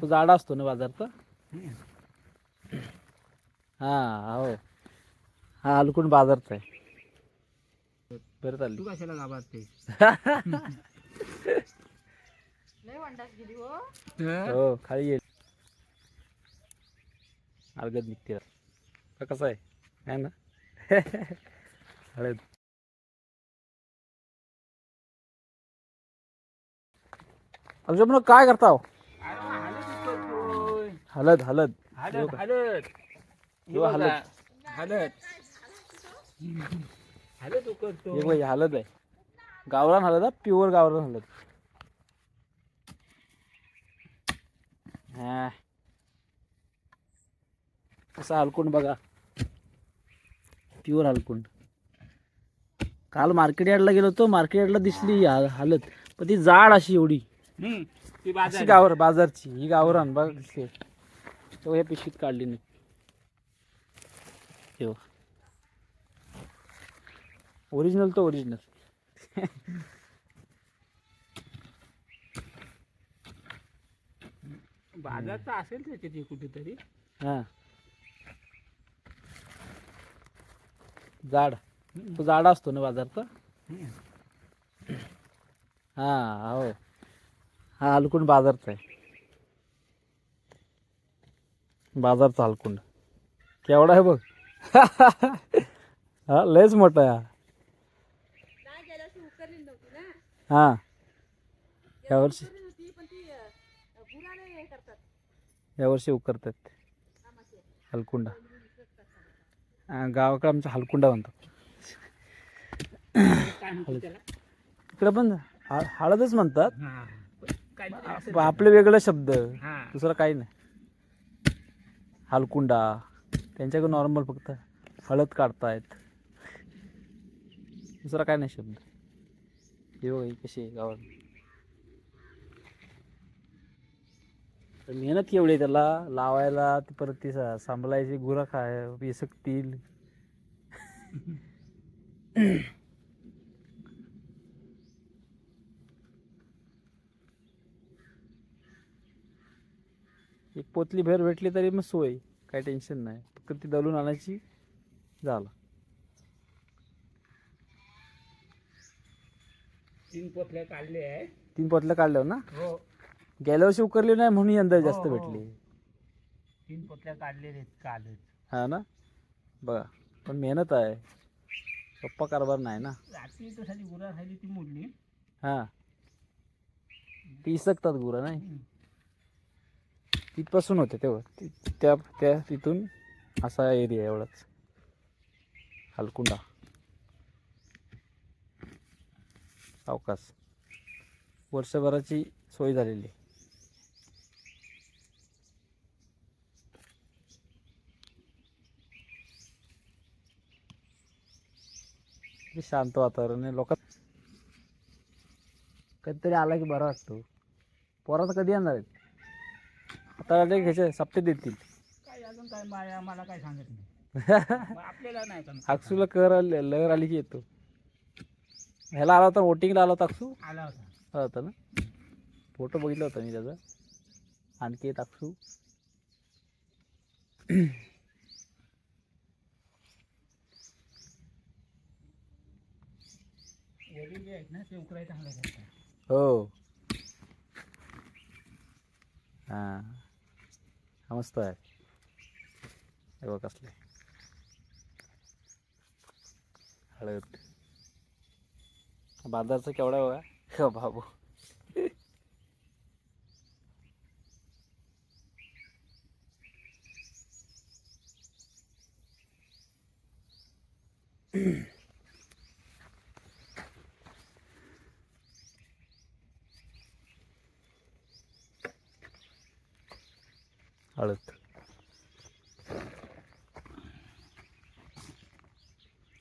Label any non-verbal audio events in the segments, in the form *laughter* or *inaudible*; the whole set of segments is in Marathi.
तो जाडा असतो ना बाजारचा हा हो. हा हलकून बाजारचा आहे. बरं चालली. तू कशाला घाबरते लय वंडास गेली हो. हो? खाली येईल अलगद निघते का कसं आहे? है ना? हळद. आमच्या म्हणून काय करता हो? हलद हलद. हलत हलत हो, हलत. हलत हलत उकळतो. एक बाई हलद आहे. गावरान हलद हा? प्युअर गावरान हलद. हा. कसा हलकुंड बघा. प्युअर हलकुंड. काल मार्केट यार्डला गेलो होतो मार्केट यार्डला दिसली ही हाल- हालत पण ती जाड अशी एवढी. हम्म, ती अशी बाजार. गावर बाजारची ही गावरान बघ. दिसते तेव्हा या पिशवीत काढली नाही तेव्हा ओरिजिनल तो ओरिजिनल बाजारचा असेल त्याच्यात कुठेतरी. हा. जाड. तो जाडा असतो ना बाजारचा? हा हो. हा हलकुंड बाजारचा आहे. बाजारचा हलकुंड केवढा आहे बघ. *laughs* हा लयच मोठा आहे हा. हा. यावर्षी हे यावर्षी उकरतात. हलकुंडा. गावाकडे आमचा हलकुंडा म्हणतो. इकडे पण हा- हळदच म्हणतात. हा. आपले वेगळे शब्द. दुसरं काही नाही. हलकुंडा त्यांच्याकडे नॉर्मल फक्त हळद काढतायत. दुसरा काय नाही शब्द. हे बघ कशी आहे गावात. तर मेहनत केवढी त्याला. लावायला ती परत ती सांभाळायची गुरा काय विसकतील. *clears throat* *clears throat* एक पोतली बाहेर भेटली तरी मग सोय काही टेन्शन नाही. फक्त ती दलून आणायची झालं. तीन पोतल्या काढले आहे. तीन पोतल्या काढल्यावर ना? हो. गेल्या वर्षी उकरली नाही म्हणून यंदा जास्त हो, हो. भेटली. तीन पोतल्या काढलेले कालच. हा ना? बघा पण मेहनत आहे. पप्पा कारभार नाही ना? रात्री तर साली गुरा खाली ती मोडली. हा. ती इसकतात गुरं नाही? तिथपासून होते तेव्हा. त्या त्या तिथून असा एरिया एवढाच. हलकुंडा. अवकाश. वर्षभराची सोय झालेली. आहे. शांत वातावरण आहे. लोक कधीतरी आला की बरं वाटतो. पोरात कधी येणार आहेत? वाटलं घ्यायचे सप्ते देतील. काय अजून काय माया मला काय सांगत नाही. *laughs* आपल्याला नाही अक्षूला कर आली लहर आली की येतो. ह्याला आला होता वोटिंगला आला होता अक्षू आला होता. आला होता ना? फोटो बघितला होता मी त्याचा. आणखी एक अक्षू वडील जे आहेत ना ते उकरायचं चांगलं करतात हां. हा. मस्त आहे. हे बघ कसले हळद. बाजारचा केवढा बघा. हो बाबू.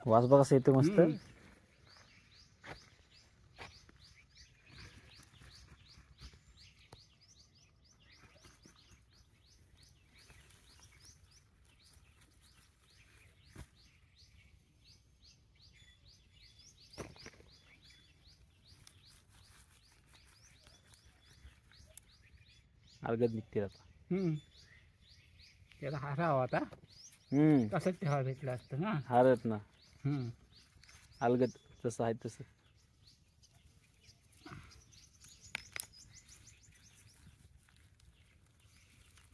वास बघा कसं येतो मस्त. अर्गत निघते आता. त्याला हारावा आता. कसं ते हार भेटलं असतं ना? हारत ना. अलगद जसं आहे तसं.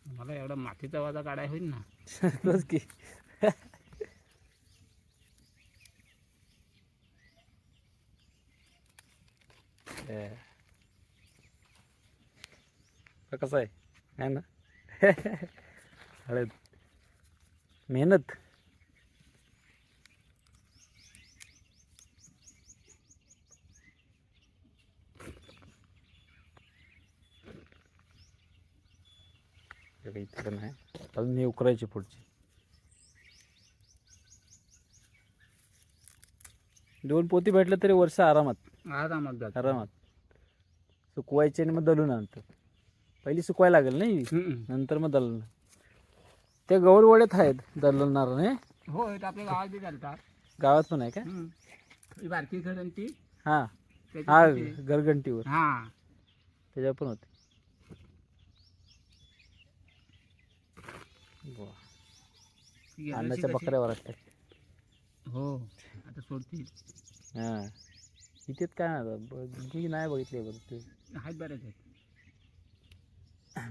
मला एवढा मातीचा वाजा काढाय होईल ना. *laughs* की. *laughs* कसं आहे? आहे ना? *laughs* हळद मेहनत. काही इतकं नाही. अजून हे उकरायची पुढची. दोन पोती भेटलं तरी वर्ष आरामात. आरामात जात आरामात. सुकवायचे आणि मग दलून आणतात. पहिली सुकवायला लागेल नाही? नंतर मग दलून ते गौरवड्यात आहेत दलणार नाही? हो आपल्या गावात बी चालतात गावात पण आहे का? बारकी ती हां. हा किती? गरगंटीवर हा. त्याच्यावर पण होते बुवा. ती गेल्या वर्षी अन्नाच्या बकऱ्यावर असतात हो आता सोडतील. हां. इथेच काय नाही मी नाही बघितले बघ ते. आहेत बरेच आहेत.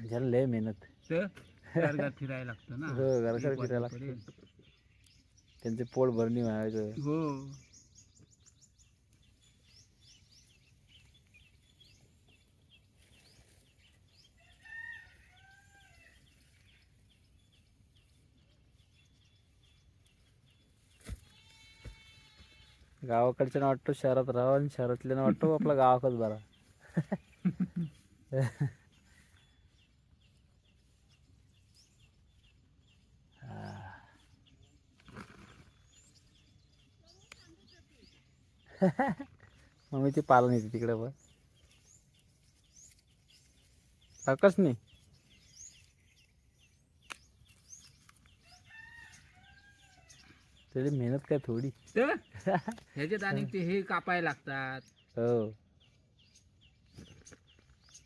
ज्याला लय मेहनत. तर घरघर फिरायला लागतं ना. हो, घरघर फिरायला वाजेपर्यंत. त्यांचे पोट भरणी व्हायचं. हो. गावाकडच्यानं वाटतो शहरात राहावं आणि शहरातल्यानं वाटतो आपला *laughs* गावाकच बरा. *laughs* मम्मी ती पालन येते तिकडे पण काकच नाही. त्याची मेहनत काय थोडी. तर *laughs* ह्याच्यात आणि ते हे कापायला लागतात. हो.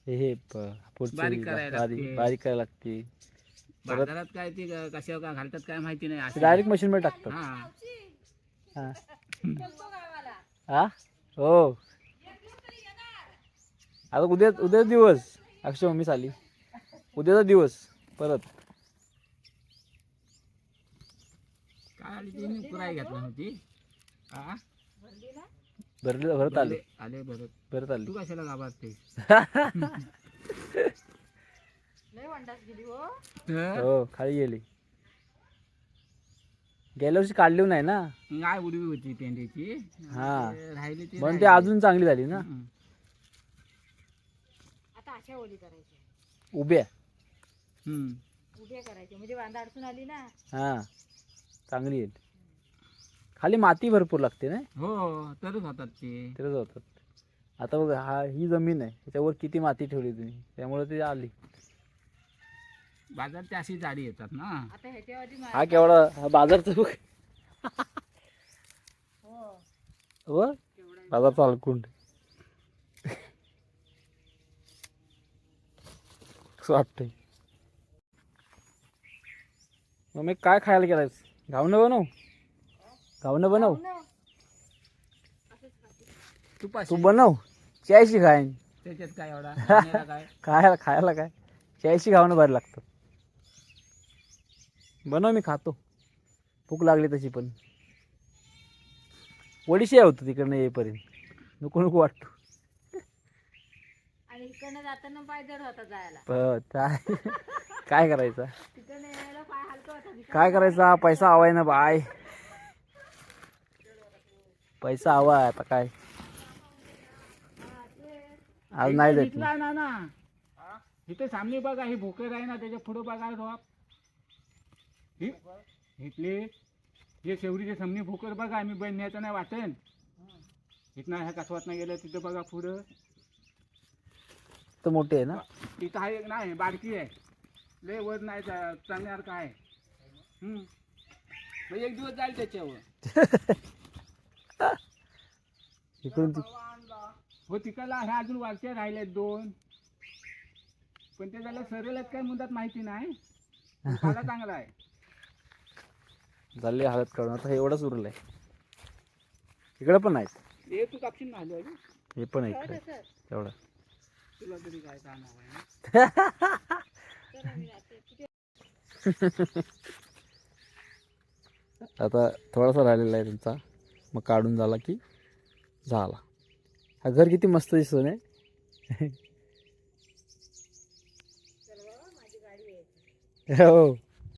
हे हे प- पुढचं बारीक करायला बारीक लागते. बारीक करायला लागते. बाजारात काय ते कशावर काय घालतात काय माहिती नाही. असे- डायरेक्ट मशीन मध्ये टाकतात. हा. हा. *laughs* हा? हो. आता उद्या उद्या दिवस. अक्षय मम्मी आली उद्याचा दिवस परत. आली ती घातली हा भरली भरत आले. आले बरं भरत आली. तू कशाला घाबरते *laughs* हो. हो? खाली गेली. गेल्या वर्षी काढली नाही ना? काय उडवी होती पेंड्याची हा. ते राहिली ती म्हणून ती. अजून चांगली झाली ना. आता अशा ओली करायच्या. उभ्या. हम्म. उभ्या करायच्या. म्हणजे वांदा अडचून आली ना? हा. चांगली येईल. खाली माती भरपूर लागते ना? हो तरच होतात ते. तरच होतात. आता बघ हा ही जमीन आहे. त्याच्यावर किती माती ठेवली तुम्ही? त्यामुळे ती आली. बाजारची अशी जाडी येतात ना. हा केवढा हा बाजारचा बघ. हो. हो? बाजारचा अलकुंड. कसं वाटतंय. मग मी काय खायला गेलायस? घावणं बनव. घावणं बनव. हो. तू बनव. चायशी खाईन. त्याच्यात काय एवढा? *laughs* खाण्याला काय? खायला खायला काय? चायशी घावणं भारी लागतं. बनव मी खातो. भूक लागली तशी पण. वडीशी होतं तिकडनं येईपर्यंत. नको नको वाटतो. आणि इकडनं जाताना पाय जड होता जायला. प- काय *laughs* काय करायचं तिकडनं यायला पाय हलका होता तिकडं. काय करायचा? पैसा हवाय ना बाय. पैसा हवा आहे आता काय? आज नाही मी. इथला ना ना. इथे सामने बघा ही भोकर आहे ना त्याच्या पुढे बघा ड्रॉप इथले हे शेवरीचे सामने भोकर बघा आम्ही बन न्यायचं नाही वाटेन इथनं ह्या कसवात नाही गेलं तिथं बघा पुढं. तर मोठे आहे ना? इथं आहे एक नाही बारकी आहे. लय वर नाही आहे. हम्म. मग एक दिवस जाईल त्याच्यावर. *laughs* इकडून ती हो तिकडला ह्या अजून वरच्या राहिल्यात दोन. पण ते त्याला सरळ आहेत काय मुदत माहिती नाही. पण चांगला आहे. झाली हालत काढून. आता हे एवढंच उरलंय. इकडं पण आहेत. हे तू कापशील ना हे पण आहे इकडे. सर तेवढं तुला तरी काय काम *laughs* आहे आता थोडासा राहिलेला आहे तुमचा. मग काढून झाला की झाला. हा घर किती मस्त दिसतो नाही? *laughs* हो.